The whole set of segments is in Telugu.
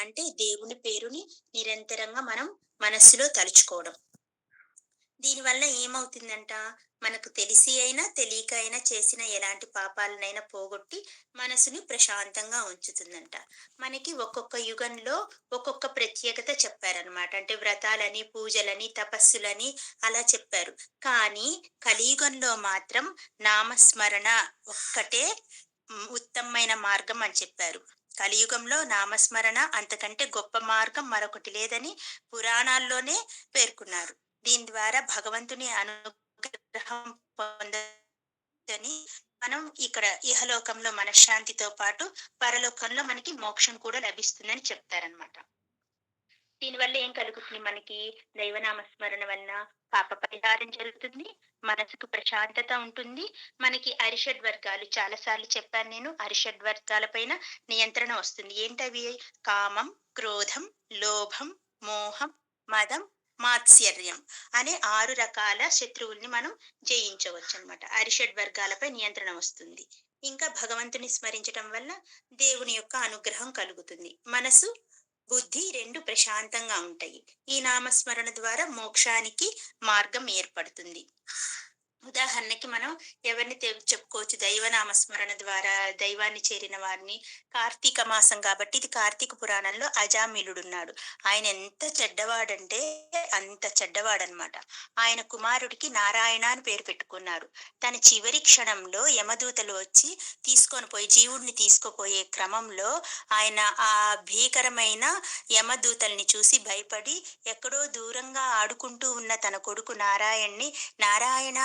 అంటే దేవుని పేరుని నిరంతరంగా మనం మనస్సులో తలుచుకోవడం. దీనివల్ల ఏమవుతుందంట? మనకు తెలిసి అయినా తెలియక అయినా చేసిన ఎలాంటి పాపాలనైనా పోగొట్టి మనసుని ప్రశాంతంగా ఉంచుతుందంట. మనకి ఒక్కొక్క యుగంలో ఒక్కొక్క ప్రత్యేకత చెప్పారనమాట అంటే వ్రతాలని పూజలని తపస్సులని అలా చెప్పారు. కానీ కలియుగంలో మాత్రం నామస్మరణ ఒక్కటే ఉత్తమమైన మార్గం అని చెప్పారు. కలియుగంలో నామస్మరణ అంతకంటే గొప్ప మార్గం మరొకటి లేదని పురాణాల్లోనే పేర్కొన్నారు. దీని ద్వారా భగవంతుని అనుగ్రహం పొందని మనం ఇక్కడ ఇహలోకంలో మనశ్శాంతితో పాటు పరలోకంలో మనకి మోక్షం కూడా లభిస్తుందని చెప్తారనమాట వల్ల ఏం కలుగుతుంది మనకి? దైవనామస్మరణ వలన పాప పరిహారం జరుగుతుంది మనసుకు ప్రశాంతత ఉంటుంది. మనకి అరిషడ్ వర్గాలు చాలా సార్లు చెప్పాను నేను అరిషడ్ వర్గాల పైన నియంత్రణ వస్తుంది. ఏంటవి కామం క్రోధం లోభం మోహం మదం మాత్సర్యం అనే ఆరు రకాల శత్రువుల్ని మనం జయించవచ్చు అనమాట అరిషడ్ వర్గాలపై నియంత్రణ వస్తుంది. ఇంకా భగవంతుని స్మరించడం వల్ల దేవుని యొక్క అనుగ్రహం కలుగుతుంది. మనసు బుద్ధి రెండు ప్రశాంతంగా ఉంటాయి. ఈ నామస్మరణ ద్వారా మోక్షానికి మార్గం ఏర్పడుతుంది. ఉదాహరణకి మనం ఎవరిని తె- చెప్పుకోవచ్చు. దైవ నామస్మరణ ద్వారా దైవాన్ని చేరిన వారిని. కార్తీక మాసం కాబట్టి ఇది కార్తీక పురాణంలో అజామిలుడు ఉన్నాడు ఆయన ఎంత చెడ్డవాడంటే అంత చెడ్డవాడనమాట ఆయన కుమారుడికి నారాయణ అని పేరు పెట్టుకున్నారు తన చివరి క్షణంలో యమదూతలు వచ్చి తీసుకొని పోయి జీవుడిని తీసుకుపోయే క్రమంలో ఆయన ఆ భీకరమైన యమదూతల్ని చూసి భయపడి ఎక్కడో దూరంగా ఆడుకుంటూ ఉన్న తన కొడుకు నారాయణ్ణి నారాయణ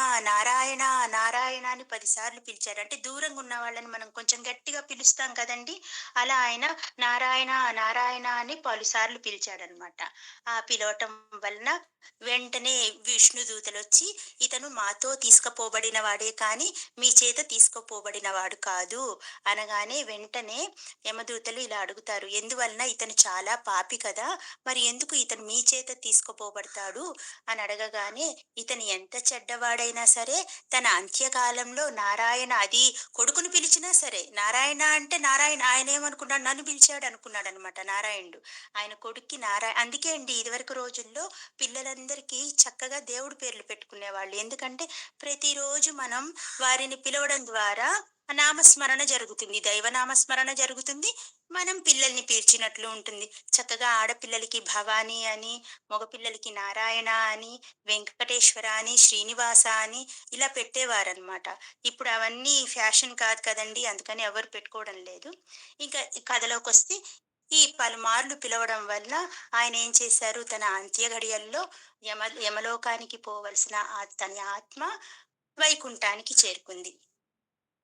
అని పదిసార్లు పిలిచారు. అంటే దూరంగా ఉన్న వాళ్ళని మనం కొంచెం గట్టిగా పిలుస్తాం కదండి. అలా ఆయన నారాయణ నారాయణ అని పలుసార్లు పిలిచాడనమాట. ఆ పిలవటం వలన వెంటనే విష్ణు దూతలు వచ్చి ఇతను మాతో తీసుకుపోబడిన వాడే కానీ మీ చేత తీసుకుపోబడిన వాడు కాదు అనగానే వెంటనే యమదూతలు ఇలా అడుగుతారు. ఎందువలన ఇతను చాలా పాపి కదా మరి ఎందుకు ఇతను మీ చేత తీసుకుపోబడతాడు? అని అడగగానే ఇతను ఎంత చెడ్డవాడైనా సరే తన అంత్యకాలంలో నారాయణ అది కొడుకుని పిలిచినా సరే నారాయణ అంటే నారాయణ ఆయన ఏమనుకున్నాడు? నన్ను పిలిచాడు అనుకున్నాడు అనమాట నారాయణుడు. ఆయన కొడుక్కి నారాయణ అందుకే అండి ఇదివరకు రోజుల్లో పిల్లలందరికీ చక్కగా దేవుడి పేర్లు పెట్టుకునేవాళ్ళు. ఎందుకంటే ప్రతిరోజు మనం వారిని పిలవడం ద్వారా నామస్మరణ జరుగుతుంది. దైవ నామస్మరణ జరుగుతుంది. మనం పిల్లల్ని పీల్చినట్లు ఉంటుంది. చక్కగా ఆడపిల్లలకి భవానీ అని మగపిల్లలకి నారాయణ అని వెంకటేశ్వర అని శ్రీనివాస అని ఇలా పెట్టేవారనమాట ఇప్పుడు అవన్నీ ఫ్యాషన్ కాదు కదండి. అందుకని ఎవరు పెట్టుకోవడం లేదు. ఇంకా కథలోకి వస్తే ఈ పలుమార్లు పిలవడం వల్ల ఆయన ఏం చేశారు? తన అంత్య గడియల్లో యమ యమలోకానికి పోవలసిన తన ఆత్మ వైకుంఠానికి చేరుకుంది.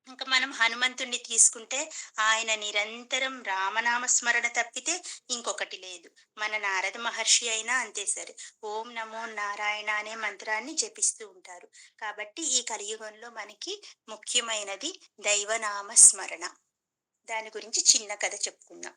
ఇంకా మనం హనుమంతుణ్ణి తీసుకుంటే ఆయన నిరంతరం రామనామ స్మరణ తప్పితే ఇంకొకటి లేదు. మన నారద మహర్షి అయినా అంతే సరే. ఓం నమో నారాయణ అనే మంత్రాన్ని జపిస్తూ ఉంటారు. కాబట్టి ఈ కలియుగంలో మనకి ముఖ్యమైనది దైవనామ స్మరణ దాని గురించి చిన్న కథ చెప్పుకుందాం.